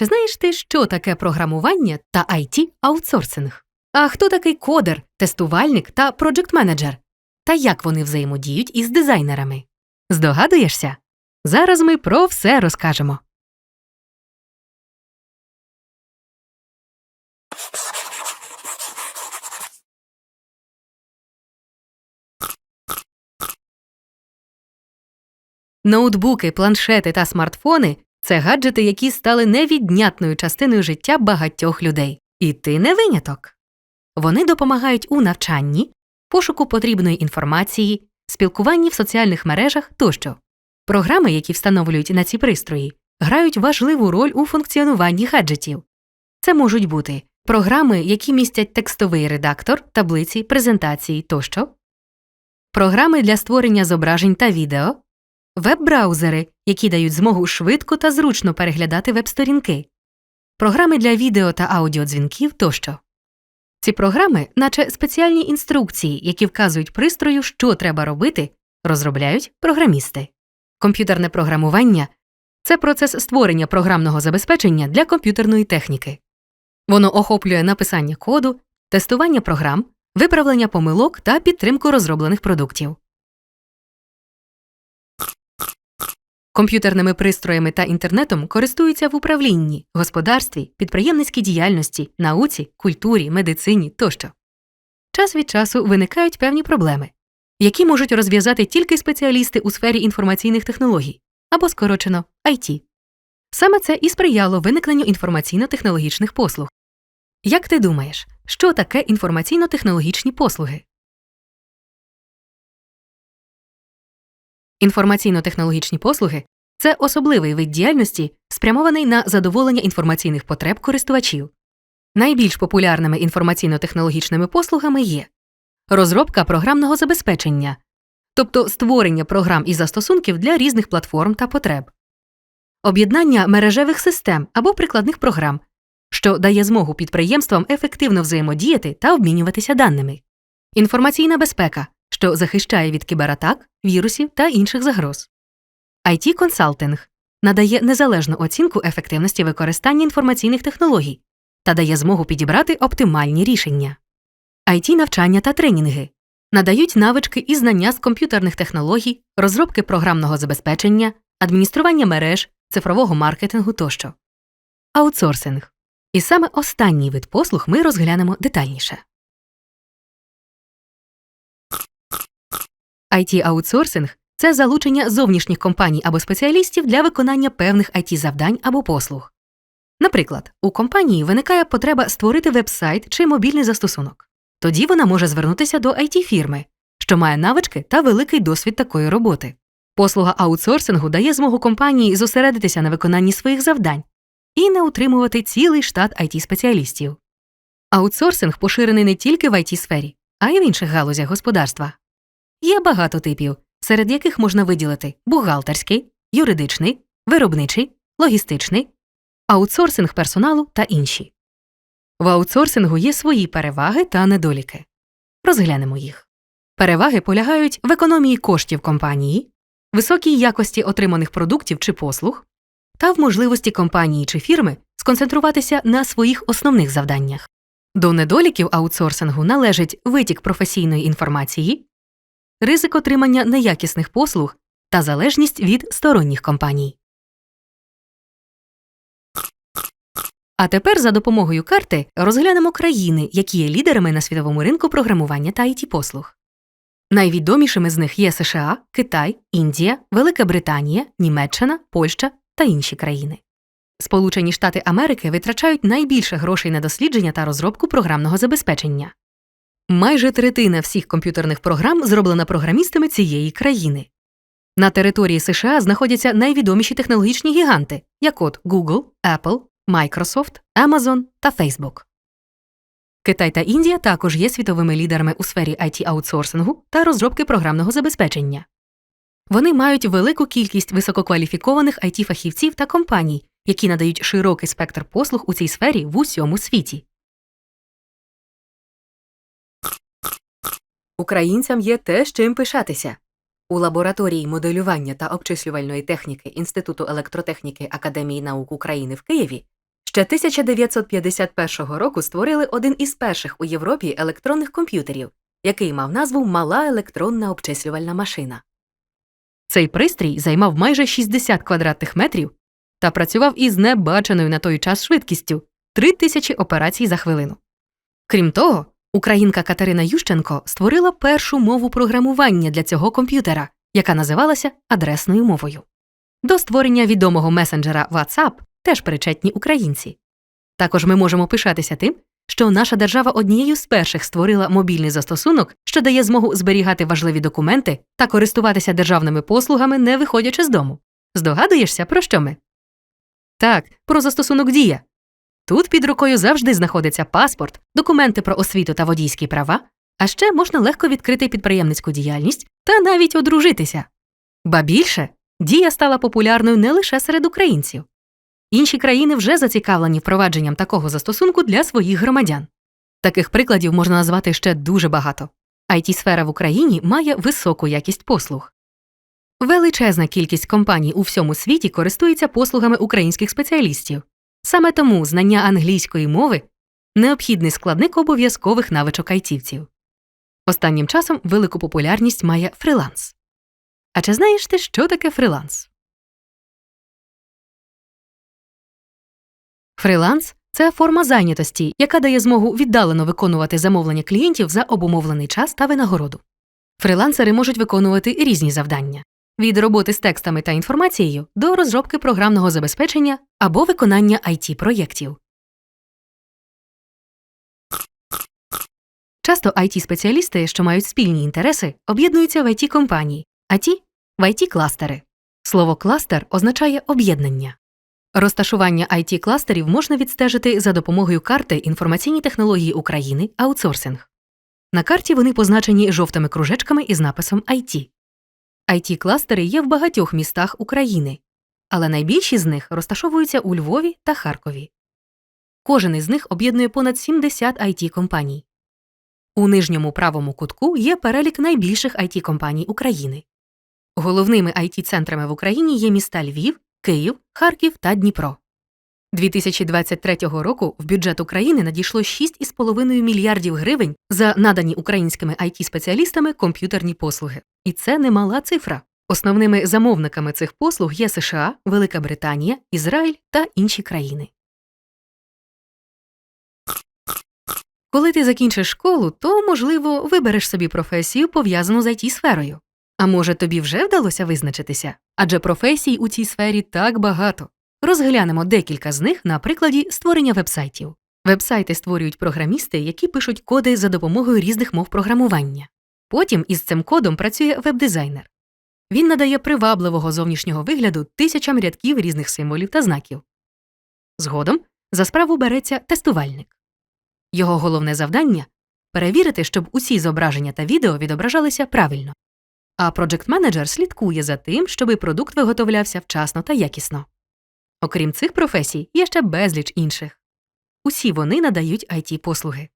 Чи знаєш ти, що таке програмування та it аутсорсинг? А хто такий кодер, тестувальник та проджект-менеджер? Та як вони взаємодіють із дизайнерами? Здогадуєшся? Зараз ми про все розкажемо. Ноутбуки, планшети та смартфони це гаджети, які стали невіднятною частиною життя багатьох людей. І ти не виняток. Вони допомагають у навчанні, пошуку потрібної інформації, спілкуванні в соціальних мережах тощо. Програми, які встановлюють на ці пристрої, грають важливу роль у функціонуванні гаджетів. Це можуть бути програми, які містять текстовий редактор, таблиці, презентації тощо, програми для створення зображень та відео, веб-браузери, які дають змогу швидко та зручно переглядати веб-сторінки, програми для відео та аудіодзвінків тощо. Ці програми, наче спеціальні інструкції, які вказують пристрою, що треба робити, розробляють програмісти. Комп'ютерне програмування це процес створення програмного забезпечення для комп'ютерної техніки. Воно охоплює написання коду, тестування програм, виправлення помилок та підтримку розроблених продуктів. Комп'ютерними пристроями та інтернетом користуються в управлінні, господарстві, підприємницькій діяльності, науці, культурі, медицині тощо. Час від часу виникають певні проблеми, які можуть розв'язати тільки спеціалісти у сфері інформаційних технологій або скорочено IT. Саме це і сприяло виникненню інформаційно-технологічних послуг. Як ти думаєш, що таке інформаційно-технологічні послуги? Інформаційно-технологічні послуги це особливий вид діяльності, спрямований на задоволення інформаційних потреб користувачів. Найбільш популярними інформаційно-технологічними послугами є розробка програмного забезпечення, тобто створення програм і застосунків для різних платформ та потреб, об'єднання мережевих систем або прикладних програм, що дає змогу підприємствам ефективно взаємодіяти та обмінюватися даними, інформаційна безпека, що захищає від кібератак, вірусів та інших загроз. it консалтинг надає незалежну оцінку ефективності використання інформаційних технологій та дає змогу підібрати оптимальні рішення. it навчання та тренінги надають навички і знання з комп'ютерних технологій, розробки програмного забезпечення, адміністрування мереж, цифрового маркетингу тощо. Аутсорсинг. І саме останній вид послуг ми розглянемо детальніше. It аутсорсинг це залучення зовнішніх компаній або спеціалістів для виконання певних it завдань або послуг. Наприклад, у компанії виникає потреба створити веб-сайт чи мобільний застосунок. Тоді вона може звернутися до it фірми, що має навички та великий досвід такої роботи. Послуга аутсорсингу дає змогу компанії зосередитися на виконанні своїх завдань і не утримувати цілий штат it спеціалістів. Аутсорсинг поширений не тільки в it сфері, а й в інших галузях господарства. Є багато типів, серед яких можна виділити бухгалтерський, юридичний, виробничий, логістичний, аутсорсинг персоналу та інші. В аутсорсингу є свої переваги та недоліки. Розглянемо їх. Переваги полягають в економії коштів компанії, високій якості отриманих продуктів чи послуг та в можливості компанії чи фірми сконцентруватися на своїх основних завданнях. До недоліків аутсорсингу належить витік професійної інформації, ризик отримання неякісних послуг та залежність від сторонніх компаній. А тепер за допомогою карти розглянемо країни, які є лідерами на світовому ринку програмування та it послуг. Найвідомішими з них є США, Китай, Індія, Велика Британія, Німеччина, Польща та інші країни. Сполучені Штати Америки витрачають найбільше грошей на дослідження та розробку програмного забезпечення. Майже третина всіх комп'ютерних програм зроблена програмістами цієї країни. На території США знаходяться найвідоміші технологічні гіганти, як от Google, Apple, Microsoft, Amazon та Facebook. Китай та Індія також є світовими лідерами у сфері it аутсорсингу та розробки програмного забезпечення. Вони мають велику кількість висококваліфікованих it фахівців та компаній, які надають широкий спектр послуг у цій сфері в усьому світі. Українцям є те, з чим пишатися. У лабораторії моделювання та обчислювальної техніки Інституту електротехніки Академії наук України в Києві Ще 1951 року створили один із перших у Європі електронних комп'ютерів, який мав назву Мала електронна обчислювальна машина. Цей пристрій займав майже 60 квадратних метрів та працював із небаченою на той час швидкістю 3000 операцій за хвилину. Крім того, українка Катерина Ющенко створила першу мову програмування для цього комп'ютера, яка називалася адресною мовою. До створення відомого месенджера WhatsApp теж причетні українці. Також ми можемо пишатися тим, що наша держава однією з перших створила мобільний застосунок, що дає змогу зберігати важливі документи та користуватися державними послугами, не виходячи з дому. Здогадуєшся, про що ми? Так, про застосунок Дія. Тут під рукою завжди знаходиться паспорт, документи про освіту та водійські права, а ще можна легко відкрити підприємницьку діяльність та навіть одружитися. Ба більше, дія стала популярною не лише серед українців. Інші країни вже зацікавлені впровадженням такого застосунку для своїх громадян. Таких прикладів можна назвати ще дуже багато. it сфера в Україні має високу якість послуг. Величезна кількість компаній у всьому світі користується послугами українських спеціалістів. Саме тому знання англійської мови необхідний складник обов'язкових навичок айтівців. Останнім часом велику популярність має фриланс. А чи знаєш ти, що таке фриланс? Фриланс це форма зайнятості, яка дає змогу віддалено виконувати замовлення клієнтів за обумовлений час та винагороду. Фрилансери можуть виконувати різні завдання від роботи з текстами та інформацією до розробки програмного забезпечення або виконання it проєктів. Часто it спеціалісти, що мають спільні інтереси, об'єднуються в it компанії, а ті в it кластери. Слово кластер означає об'єднання. Розташування it кластерів можна відстежити за допомогою карти інформаційні технології України аутсорсинг. На карті вони позначені жовтими кружечками із написом IT. It кластери є в багатьох містах України, але найбільші з них розташовуються у Львові та Харкові. Кожен із них об'єднує понад 70 it компаній. У нижньому правому кутку є перелік найбільших it компаній України. Головними it центрами в Україні є міста Львів, Київ, Харків та Дніпро. 2023 року в бюджет України надійшло 6,5 мільярдів гривень за надані українськими it спеціалістами комп'ютерні послуги. І це немала цифра. Основними замовниками цих послуг є США, Велика Британія, Ізраїль та інші країни. Коли ти закінчиш школу, то, можливо, вибереш собі професію, пов'язану з it сферою. А може, тобі вже вдалося визначитися? Адже професій у цій сфері так багато. Розглянемо декілька з них на прикладі створення вебсайтів. Вебсайти створюють програмісти, які пишуть коди за допомогою різних мов програмування. Потім із цим кодом працює веб-дизайнер. Він надає привабливого зовнішнього вигляду тисячам рядків різних символів та знаків. Згодом за справу береться тестувальник. Його головне завдання перевірити, щоб усі зображення та відео відображалися правильно. А Project Manager слідкує за тим, щоби продукт виготовлявся вчасно та якісно. Окрім цих професій, є ще безліч інших. Усі вони надають it послуги.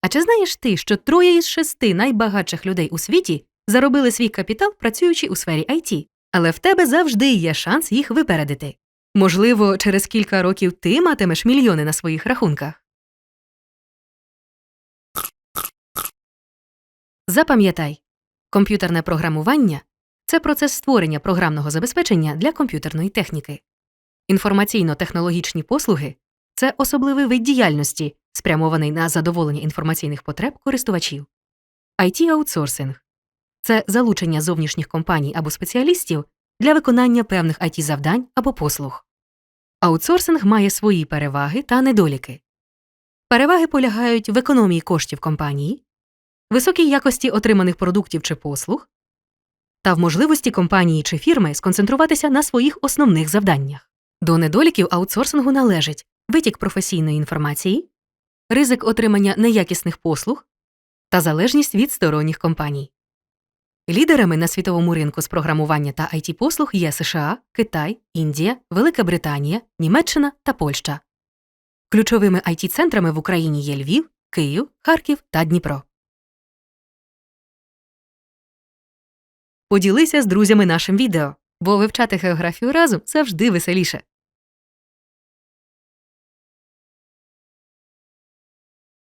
А чи знаєш ти, що троє із шести найбагатших людей у світі заробили свій капітал, працюючи у сфері IT? Але в тебе завжди є шанс їх випередити. Можливо, через кілька років ти матимеш мільйони на своїх рахунках. Запам'ятай, комп'ютерне програмування це процес створення програмного забезпечення для комп'ютерної техніки. Інформаційно-технологічні послуги це особливий вид діяльності, спрямований на задоволення інформаційних потреб користувачів. it аутсорсинг це залучення зовнішніх компаній або спеціалістів для виконання певних it завдань або послуг. Аутсорсинг має свої переваги та недоліки. Переваги полягають в економії коштів компанії, високій якості отриманих продуктів чи послуг та в можливості компанії чи фірми сконцентруватися на своїх основних завданнях. До недоліків аутсорсингу належить витік професійної інформації, ризик отримання неякісних послуг та залежність від сторонніх компаній. Лідерами на світовому ринку з програмування та it послуг є США, Китай, Індія, Велика Британія, Німеччина та Польща. Ключовими it центрами в Україні є Львів, Київ, Харків та Дніпро. Поділися з друзями нашим відео, бо вивчати географію разом завжди веселіше.